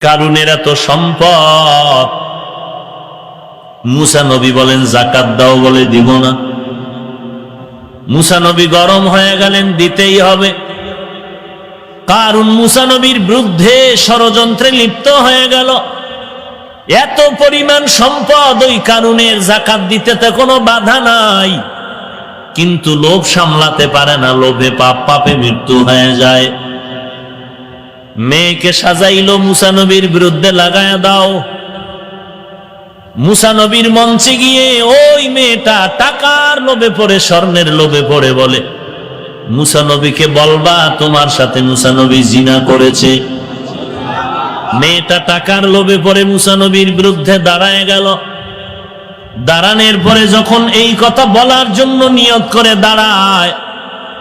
কারুনের এত সম্পদ। মুসা নবী বলেন, জাকাত দাও বলে দিব না। মুসা নবী গরম হয়ে গেলেন, দিতেই হবে। কারণ মুসা নবীর বিরুদ্ধে ষড়যন্ত্রে লিপ্ত হয়ে গেল। এত পরিমাণ সম্পদ ওই কারণের জাকাত দিতে তো কোনো বাধা নাই। কিন্তু লোভ সামলাতে পারে না, লোভে পাপ, পাপে মৃত্যু হয়ে যায়। মেয়েকে সাজাইলো মুসানবীর বিরুদ্ধে লাগায়া দাও। মুসানবীর মঞ্চে গিয়ে ওই মেয়েটা টাকার লোভে পড়ে, স্বর্ণের লোভে পড়ে বলে মুসানবীকে বলবা, তোমার সাথে মুসানবী জিনা করেছে। মেয়েটা টাকার লোভে পড়ে মুসানবীর বিরুদ্ধে দাঁড়ায় গেল। দাঁড়ানোর পরে যখন এই কথা বলার জন্য নিয়ত করে দাঁড়ায়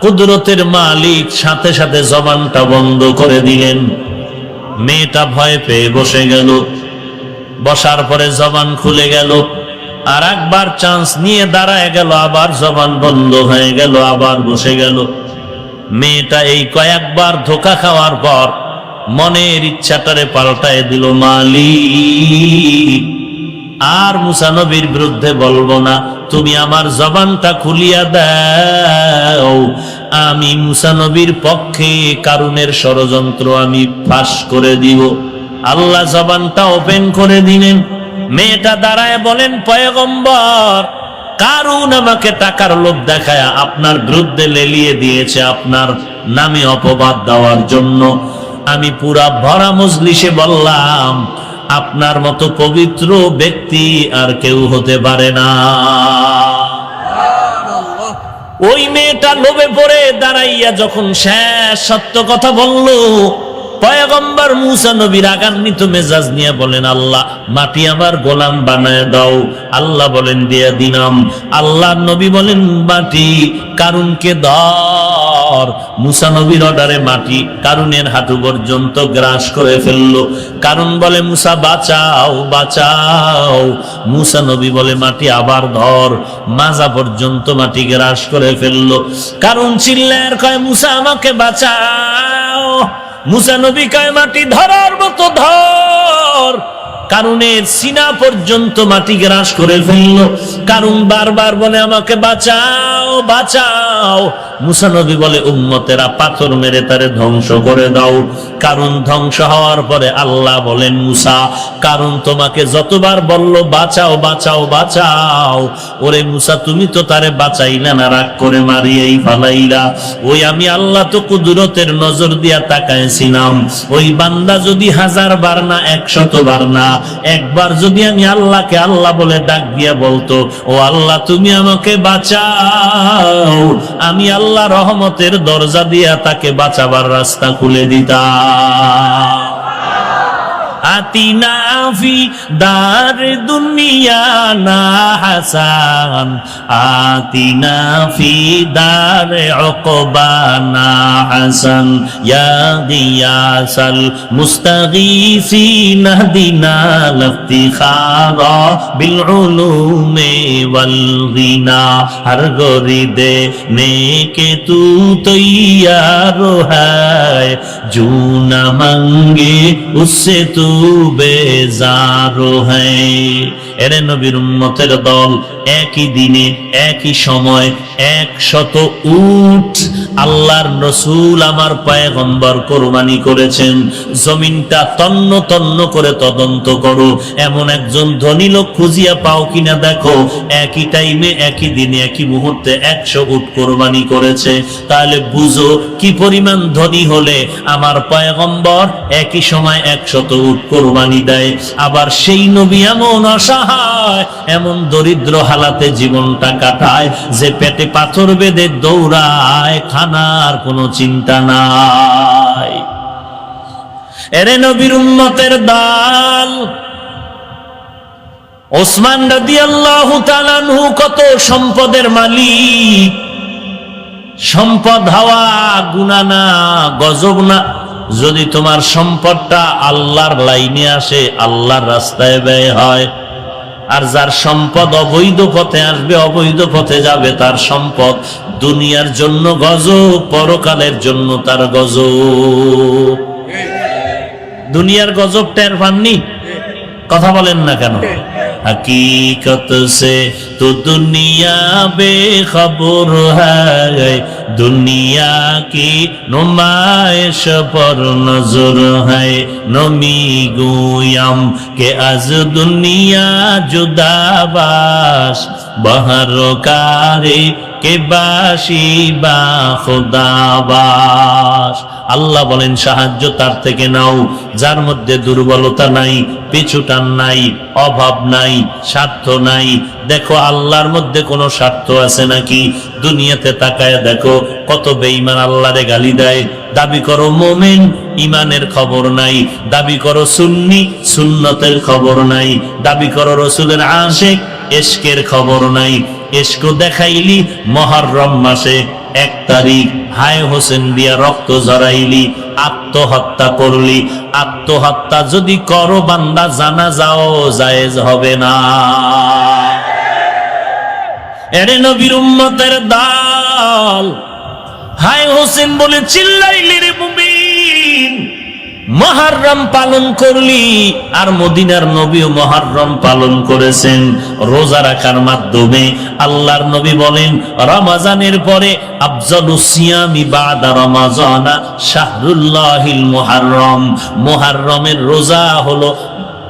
কুদরতের মালিক সাথে সাথে জবানটা বন্ধ করে দিলেন। মেয়েটা ভয় পেয়ে বসে গেল। বসার পরে জবান খুলে গেল। আর একবার চান্স নিয়ে দাঁড়ায় গেল, আবার জবান বন্ধ হয়ে গেল, আবার বসে গেল। মেয়েটা এই কয়েকবার ধোকা খাওয়ার পর মনের ইচ্ছাটারে পাল্টায় দিল, মালিক, আর মুসানবীর বিরুদ্ধে বলব না। তুমি আমার জবানটা খুলিয়া দাও। আমি মুসানবীর পক্ষে কারুনের ষড়যন্ত্র আমি ফাঁস করে দিব। আল্লাহ জবানটা ওপেন করে দিলেন। মেয়েটা দাঁড়ায় বলেন, পয়গম্বর, কারুন আমাকে টাকার লোভ দেখায়, আপনার বিরুদ্ধে লেলিয়ে দিয়েছে আপনার নামে অপবাদ দেওয়ার জন্য। আমি পুরা ভরা মজলিসে বললাম, আপনার মতো পবিত্র ব্যক্তি আর কেউ হতে পারে না। ওই মেয়েটা লোভে পড়ে দাঁড়াইয়া যখন শেষ সত্য কথা বলল, পয়গম্বর মুসা নবীর আগান্বিত মেজাজ নিয়ে বলেন, আল্লাহ, মাটি আমার গোলাম বানায় দাও। আল্লাহ বলেন, দিয়া দিনাম আল্লাহ নবী বলেন, মাটি কারুনকে ধর মুসা নবীর অর্ডারে মাটি, কারুনের হাঁটু পর্যন্ত গ্রাস করে ফেলল। কারণ বলে, মুসা, বাঁচাও বাঁচাও। মুসা নবী বলে, মাটি আবার ধর। মাজা পর্যন্ত মাটি গ্রাস করে ফেলল। কারণ চিল্লার কয়, মুসা, আমাকে বাঁচাও। মুসা নবী কয়, মাটি ধরার মতো ধর। কারণের সিনা পর্যন্ত মাটি গ্রাস করে ফেলল। কারণ বারবার বলে, আমাকে বাঁচাও বাঁচাও। মুসানবী বলে, উম্মতেরা পাথর মেরে তারে ধ্বংস করে দাও। কারণ ধ্বংস হওয়ার পরে আল্লাহ বলেন, মুসা, কারণ তোমাকে যতবার বলল, বাঁচাও বাঁচাও বাঁচাও। ওরে মুসা, তুমি তো তারে বাঁচাইলা না রাগ করে মারিয়েই ফালাইলা। ওই আমি আল্লাহ তো কুদরতের নজর দিয়া তাকাইছিলাম। ওই বান্দা যদি হাজার বার না, একশত বার না, একবার যদি আমি আল্লাহকে আল্লাহ বলে ডাক দিয়া বলতো, ও আল্লাহ, তুমি আমাকে বাঁচাও। আমি আল্লাহ রহমতের দরজা দিয়া তাকে বাঁচাবার রাস্তা খুলে দিতাম। আতিনা ফি দার দুনিয়া না হাসান আতিনা ফি দার উকবানা হাসান ইয়া গিয়াসাল মুস্তাগীসিন দিনা লফতিখারা বিল উলুমে ওয়াল গিনা হর গরিদে নেকে তু তৈয়ার है जो न मांगे उससे तू বেজারো হ্যায়। এরে নবীর উম্মতের দল, একই দিনে, একই সময়, একশত উট। আল্লাহর রসুল আমার পায়গম্বর কোরবানি করেছেন। জমিনটা তন্ন তন্ন করে তদন্ত করো। এমন একজন ধনী লোক খুঁজিয়া পাও কিনা দেখো। একই টাইমে একই দিনে, একই মুহূর্তে একশো উট কোরবানি করেছে। তাহলে বুঝো কি পরিমাণ ধনী হলে আমার পয়গম্বর একই সময় একশত উট কোরবানি দেয়। আবার সেই নবী এমন অসহায় এমন দরিদ্র হালাতে জীবনটা কাটায় যে পেটে পাথর বেঁধে দৌড়ায়, খানার কোনো চিন্তা নাই। এরে নবীর উন্মতের দাল, ওসমান রাদিয়াল্লাহু তাআলাহু কত সম্পদের মালিক। সম্পদ হাওয়া গুনা না, গজব না। যদি তোমার সম্পদটা আল্লাহর লাইনে আসে, আল্লাহর রাস্তায় ব্যয় হয় আর যার সম্পদ অবৈধ পথে আসবে অবৈধ পথে যাবে তার সম্পদ দুনিয়ার জন্য গজ পরকালের জন্য তার গজ দুনিয়ার গজব টের পাননি? কথা বলেন না কেন? হকীকত সে তো দুনিয়া বেখবর হ্যাঁ দুনিয়া কি নুমায়শ পর নজর হ্যাঁ নমি গুয়ম কে আজ দুনিয়া জুদাবাস कारे কে বাসি বা খোদাবাস আল্লাহ বলেন, সাহায্য তার থেকে নাও, যার মধ্যে দুর্বলতা নাই, পিছুটান নাই, অভাব নাই, স্বার্থ নাই। দেখো, আল্লাহর মধ্যে কোনো স্বার্থ আছে নাকি? দুনিয়াতে তাকায় দেখো, কত বেঈমান আল্লাহরে গালি দেয়। দাবি করো, মোমেন ইমানের খবর নাই। দাবি করো, সুন্নি, সুন্নতের খবর নাই। দাবি করো, রসুলের আশেক এশকের খবর নাই। এসকো দেখাইলি মহারম মাসে। এক তারিখ হায় হোসেন দিয়া রক্ত জড়াইলি আত্মহত্যা করলি। আত্মহত্যা যদি করো বান্দা জানা যাও জায়েজ হবে না। এরে নবীর উম্মতের দাল। হায় হোসেন বলে চিল্লাইলি রে মুমিন। মহারম পালন করলি আর মদিনার নবীও মহারম পালন করেছেন। রোজা রাখার মাধ্যমে আল্লাহর নবী বলেন, রমাজানের পরে আফজলুসিয়ামি বাদা রমাজানা রোজা হলো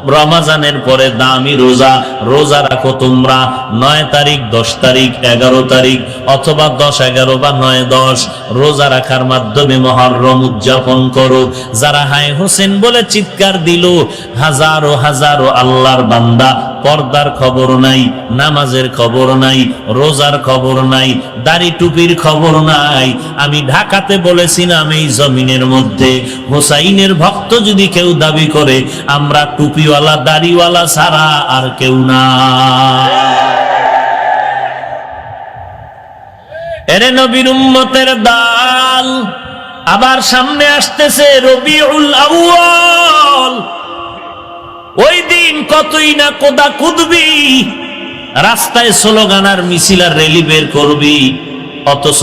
রমাজানের পরে দামি রোজা রোজা রাখো তোমরা। নয় তারিখ, দশ তারিখ, এগারো তারিখ, অথবা দশ, এগারো বা নয়, দশ। রোজা রাখার মাধ্যমে মহরম উদযাপন করো। যারা হায় হোসেন বলে চিৎকার দিল, হাজারো হাজারো আল্লাহর বান্দা পর্দার খবর নাই, নামাজের খবর নাই, রোজার খবর নাই, দাড়ি টুপির খবর নাই। আমি ঢাকাতে বলেছিলাম এই জমিনের মধ্যে, হোসাইনের ভক্ত যদি কেউ দাবি করে, আমরা টুপিওয়ালা, দাড়িওয়ালা ছাড়া আর কেউ না। এরে নবীর উম্মতের দাল, আবার সামনে আসতেছে রবিউল আউয়াল। ওই দিন কতই না কোদা কুদবি, রাস্তায় স্লোগান আর মিছিল আর রেলি বের করবি, অথচ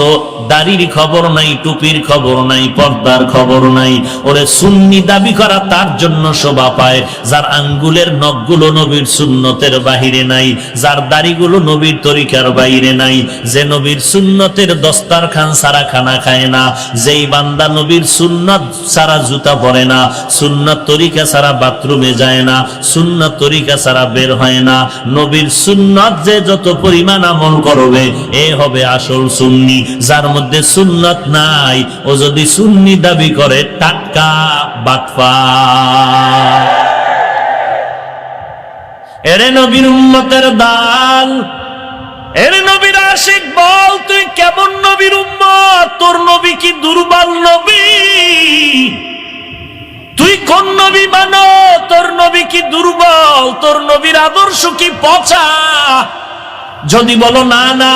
দাড়ির খবর নাই, টুপির খবর নাই, পর্দার খবর নাই। ওরে সুন্নি দাবি করা তার জন্য শোভা পায়, যার আঙ্গুলের নখগুলো নবীর সুন্নতের বাহিরে নাই, যার দাড়িগুলো নবীর তরিকার বাইরে নাই। যে নবীর সুন্নতের দস্তারখান সারা খানা খায় না, যেই বান্দা নবীর সুন্নত সারা জুতা পরে না, সুন্নত তরিকা সারা বাথরুমে যায় না, সুন্নত তরিকা সারা বের হয় না। নবীর সুন্নত যে যত পরিমাণ আমল করবে, এ হবে আসল সুন্নি, যার মধ্যে সুন্নত নাই। ও যদি সুন্নি দাবি করে, টাটকা বাটফা। এরে নবীর উম্মতের দাল। এরে নবীর আশিক, বল, তুই কেমন নবীর উম্মত? তোর নবী কি দুর্বল নবী? তুই কোন নবী মানো? তোর নবী কি দুর্বল? তোর নবীর আদর্শ কি পচা? যদি বলো না না।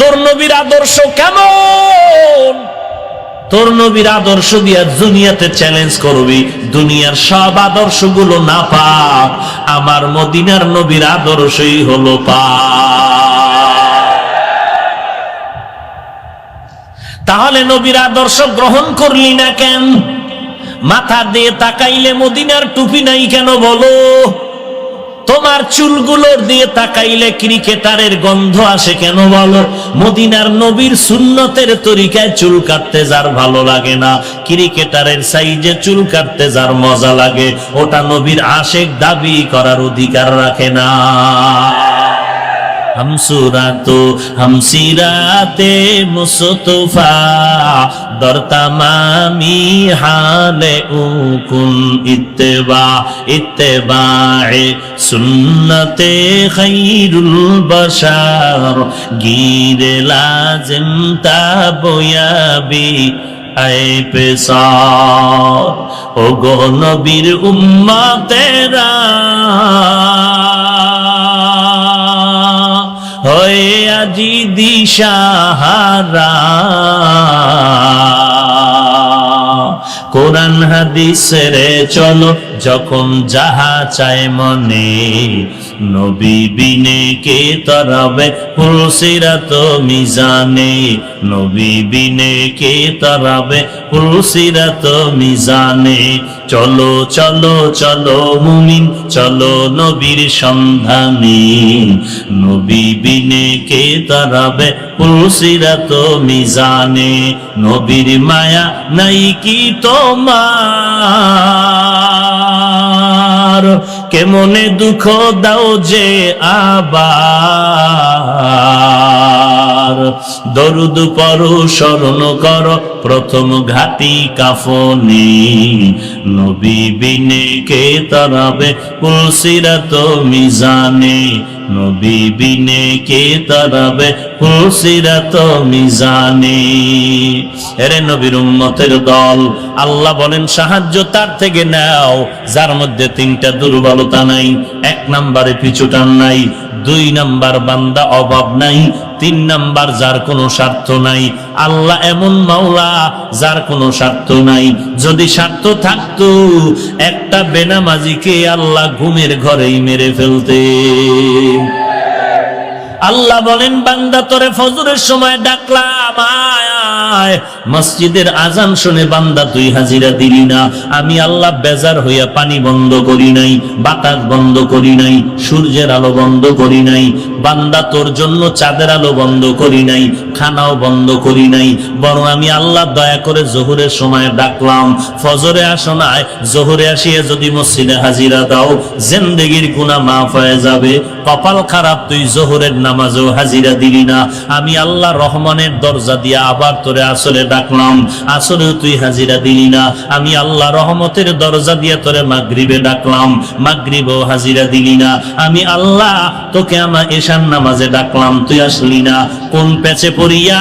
তোর নবীর আদর্শ কেমন? তোর নবীর আদর্শ দিয়া দুনিয়াতে চ্যালেঞ্জ করবি, দুনিয়ার সব আদর্শগুলো না পাক, আমার মদিনার নবীর আদর্শই হলো পা তাহলে নবীর আদর্শ গ্রহণ করলি না কেন? মাথা দিয়ে তাকাইলে মদিনার টুপি নাই কেন বলো? তোমার চুলগুলোর দিয়ে তাকাইলে ক্রিকেটারের গন্ধ আসে কেন বলো? মদিনার নবীর সুন্নতের তরিকায় চুল কাটতে যার ভালো লাগে না। ক্রিকেটারের সাইজে চুল কাটতে যার মজা লাগে। ওটা নবীর আশেক দাবি করার অধিকার রাখে না। হামসুরাতো হামসিরাতে মুসতফা দরতামামি হালে উকুন ইত্তেবা ইত্তেবায়ে সুন্নতে খৈরুল বশার গিরে লাজিম তাবয়াবি আয় পেসার ও গো নবীর উম্মাতেরা হয়ে আজি দিশাহারা। কোরআন হাদিস রে চলো যখন যাহা চায় মনে, নবী বিনে কে তরাবে? পুলসিরাত মিজানে, নবী বিনে কে তরাবে? পুলসিরাত মিজানে, চলো চলো চলো মুমিন, চলো নবীর সন্ধানে, নবী বিনে কে তারাবে? পুলসিরাত মিজানে, নবীর মায়া নাই কি তোমার? কেমনে দুঃখ দাও যে আবার? দরুদ পর স্মরণ কর, প্রথম ঘাটি কাফনি। নবী বিনে কে তারাবে তো মিজানে। নবী বিনে কে তারাবে পুলসিরাত মিজানে। এরে নবীর উম্মতের দল, আল্লাহ বলেন, সাহায্য তার থেকে নাও, যার মধ্যে তিনটা দুর্বলতা নাই, এক নাম্বারে পিছুটান নাই দুই নাম্বার বান্দা অভাব নাই, তিন নাম্বার যার কোনো স্বার্থ নাই। আল্লাহ এমন মাওলা যার কোনো স্বার্থ নাই। যদি স্বার্থ থাকতো, একটা বেনামাজিকে আল্লাহ ঘুমের ঘরেই মেরে ফেলতে। আল্লাহ বলেন, বান্দা তোরে ফজরের সময় ডাকলাম, আয় মসজিদের আজান শুনে বান্দা তুই হাজিরা দিলি না। আমি আল্লাহ বেজার হইয়া পানি বন্ধ করি নাই, বাতাস বন্ধ করি নাই, সূর্যের আলো বন্ধ করি নাই। বান্দা, তোর জন্য চাঁদের আলো বন্ধ করি নাই, খানাও বন্ধ করি নাই, বরং আমি আল্লাহ দয়া করে জোহরের সময় ডাকলাম। ফজরে আসো নাই জোহরে আসিয়া যদি মসজিদে হাজিরা দাও, জেন্দেগির গুণা মাফ হয়ে যাবে। কপাল খারাপ, তুই জোহরের নামাজেও হাজিরা দিলি না। আমি আল্লাহ রহমানের দরজা দিয়ে আবার তোরে আসলে ডাকলাম। আসলেও তুই হাজিরা দিলি না। আমি আল্লাহ রহমতের দরজা দিয়ে তোরে মাগরিবে ডাকলাম। মাগরিবেও হাজিরা দিলি না। আমি আল্লাহ তোকে আমার এশান নামাজে ডাকলাম, তুই আসলি না, কোন পেছে পড়িয়া?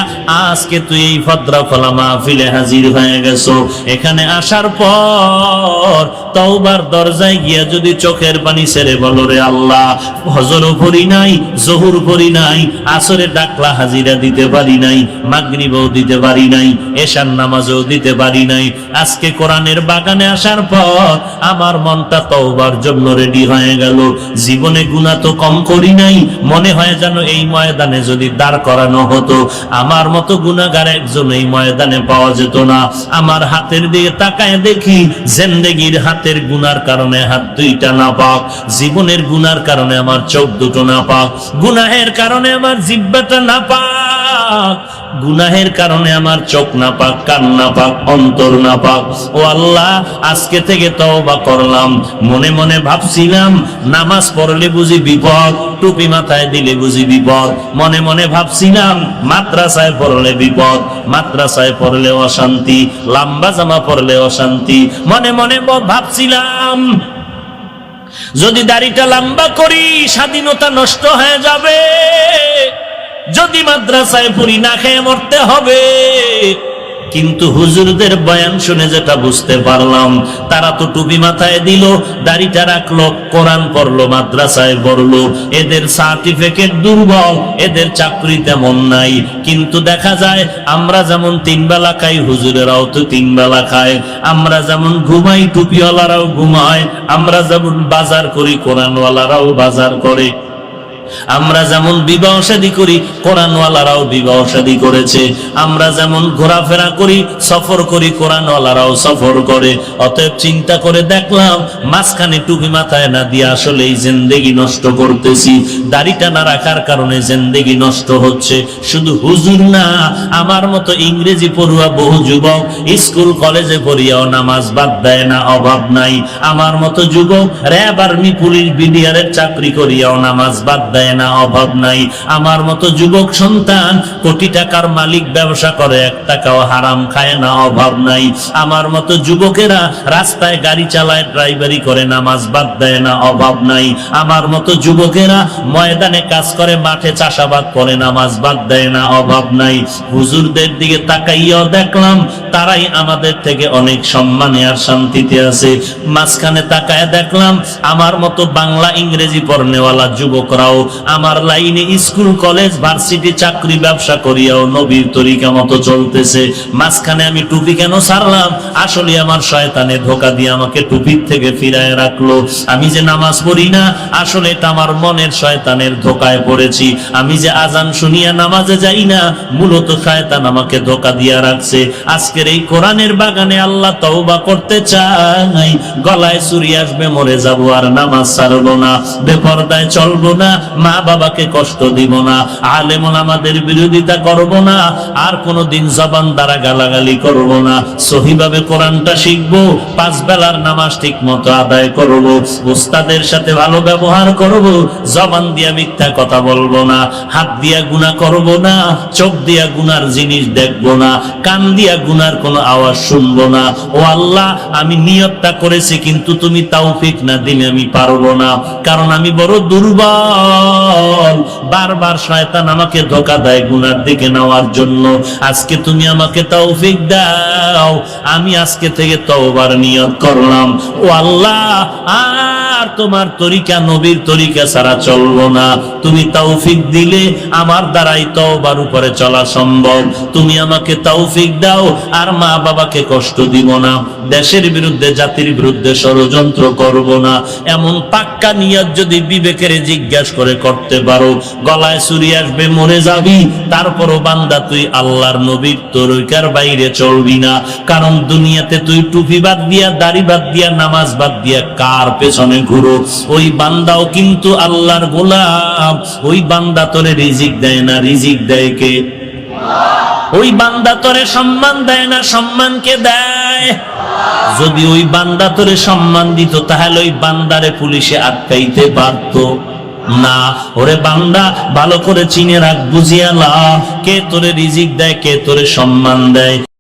আজকে তুই এই ভদ্রা ফলা মাহফিলে হাজির হয়ে গেছো। এখানে আসার পর তওবার দরজায় গিয়া যদি চোখের পানি ছেড়ে বলো রে আল্লাহ হজরও পড়ি নাই, জহুর পড়ি নাই, আসরে ডাকলা হাজিরা দিতে পারি নাই, মাগরিবও দিতে পারি নাই, এশার নামাজও দিতে পারি নাই। আজকে কোরআনের বাগানে আসার পর আমার মনটা তওবার জন্য রেডি হয়ে গেল। জীবনে গুণা তো কম করি নাই, মনে হয় যেন এই ময়দানে যদি দাঁড় করানো হতো, আমার মতো গুণাগার একজন এই ময়দানে পাওয়া যেত না। আমার হাতের দিকে তাকায় দেখি, জেন্দেগির হাতের গুনার কারণে হাত দুইটা না পাক জীবনের গুনার কারণে আমার চোখ দুটো না পাক গুনাহের কারণে আমার জিব্বাটা না পাক গুনাহের কারণে আমার চোখ না পাক কান না পাক অন্তর না পাক ও আল্লাহ, আজকে থেকে তওবা করলাম। মনে মনে ভাবছিলাম, নামাজ পড়লে বুঝি বিপদ, টুপি মাথায় দিলে বুঝি বিপদ। মনে মনে ভাবছিলাম, মাদ্রাসায় পড়লে বিপদ, মাদ্রাসায় পড়লে অশান্তি, লম্বা জামা পড়লে অশান্তি। মনে মনে ভাবছিলাম, যদি দাড়িটা লম্বা করি, স্বাধীনতা নষ্ট হয়ে যাবে। যদি মাদ্রাসায় পড়ি না খেয়ে মরতে হবে। কিন্তু হুজুরদের বয়ান শুনে যেটা বুঝতে পারলাম, তারা তো টুপি মাথায় দিল, দাড়িটা রাখল, কোরআন পড়ল, মাদ্রাসায় পড়ল। এদের সার্টিফিকেট দুর্বল, এদের চাকরি তেমন নাই। কিন্তু দেখা যায়, আমরা যেমন তিন বেলা খাই, হুজুরেরাও তো তিন বেলা খায়। আমরা যেমন ঘুমাই, টুপিওয়ালারাও ঘুমায়। আমরা যেমন বাজার করি, কোরআনওয়ালারাও বাজার করে। আমরা যেমন বিবাহ শাদী করি, কোরআনওয়ালারাও বিবাহ শাদী করেছে। আমরা যেমন ঘোরাফেরা করি, সফর করি, কোরআনওয়ালারাও সফর করে। অতএব চিন্তা করে দেখলাম, মাঝখানে টুপি মাথায় না দিয়ে আসলে এই জিন্দেগি নষ্ট করতেছি। দাড়িটা না রাখার কারণে জিন্দেগি নষ্ট হচ্ছে। শুধু হুজুর না, আমার মতো ইংরেজি পড়ুয়া বহু যুবক স্কুল, কলেজে পড়িয়াও নামাজ বাদ দেয় না, অভাব নাই। আমার মতো যুবক র্যাব আর্মি পুলিশ বিডিআরের চাকরি করিয়াও নামাজ বাদ দেয় না, অভাব নাই। আমার মতো যুবক সন্তান কোটি টাকার মালিক ব্যবসা করে, এক টাকাও হারাম খায় না, অভাব নাই। আমার মতো যুবকেরা রাস্তায় গাড়ি চালায়, ড্রাইভারি করে, নামাজ বাদ দেয় না, অভাব নাই। আমার মতো যুবকেরা ময়দানে কাজ করে, মাঠে চাষাবাদ করে, নামাজ বাদ দেয় না, অভাব নাই। হুজুরদের দিকে তাকাইয়াও দেখলাম, তারাই আমাদের থেকে অনেক সম্মানে আর শান্তিতে আছে। মাঝখানে তাকায় দেখলাম, আমার মতো বাংলা ইংরেজি পড়নেওয়ালা যুবকরাও আমার লাইনে স্কুল, কলেজ, ভার্সিটি, চাকরি, ব্যবসা করিয়াও নবীর তরিকা মতো চলতেছে। মাঝখানে আমি টুপি কেন ছাড়লাম আসলে আমার শয়তানে ধোকা দিয়ে আমাকে টুপির থেকে ফিরায় রাখল। আমি যে নামাজ পড়ি না, আসলে এটা আমার মনের শয়তানের ধোকায় পড়েছি। আমি যে আজান শুনিয়া নামাজে যাই না, মূলত শয়তান আমাকে ধোকা দিয়া রাখছে। আজকের এই কোরআনের বাগানে আল্লাহ তওবা করতে চাই। গলায় চুরি আসবে, মরে যাব আর নামাজ ছাড়বো না। বেপরদায় চলবো না মা বাবাকে কষ্ট দিব না আলেমন আমাদের বিরোধিতা করব না, আর কোনোদিন জবান দ্বারা গালাগালি করব না। সহিভাবে কোরআনটা শিখব, পাঁচ বেলার নামাজ ঠিক মতো আদায় করব, উস্তাদের সাথে ভালো ব্যবহার করব, জবান দিয়া মিথ্যা কথা বলব না, হাত দিয়া গুনাহ করব না, চোখ দিয়া গুনার জিনিস দেখব না, কান দিয়া গুনার কোনো আওয়াজ শুনব না। ও আল্লাহ, আমি নিয়তটা করেছি, কিন্তু তুমি তৌফিক না দিলে আমি পারব না, কারণ আমি বড় দুর্বল। বারবার শয়তান আমাকে ধোকা দেয় গুনার দিকে নেওয়ার জন্য। আজকে তুমি আমাকে তৌফিক দাও। আমি আজকে থেকে তওবার নিয়ত করলাম। ও আল্লাহ, আর তোমার তরিকা নবীর তরিকা ছাড়া চলবো না। তুমি তৌফিক দিলে আমার দ্বারাই উপরে চলা সম্ভব। তুমি আমাকে তৌফিক দাও, আর মা বাবাকে কষ্ট দিব না। দেশের বিরুদ্ধে, জাতির বিরুদ্ধে ষড়যন্ত্র করব না। এমন পাক্কা নিয়ত যদি বিবেকের জিজ্ঞাসা করে করতে পারো। গলায় চুরি আসবে মরে যাবি, তারপরও বান্দা তুই আল্লাহর নবীর তরিকার বাইরে চলবি না। কারণ দুনিয়াতে তুই টুপি বাদ দিয়া, দাড়ি বাদ দিয়া, নামাজ বাদ দিয়া কার পেছনে ঘুরো? ওই বান্দাও কিন্তু আল্লাহর গোলাম। ওই বান্দা তোরে রিজিক দেয় না, রিজিক দেয় কে? ওই বান্দা তোরে সম্মান দেয় না, সম্মান কে দেয়? যদি ওই বান্দা তোরে সম্মান দিত, তাহলে ওই বান্দারে পুলিশে আটকাইতে পারত। না। ওরে বান্দা, ভালো করে চিনে রাখ বুঝিয়ালা কে তোরে রিজিক দেয়, কে তোরে সম্মান দেয়?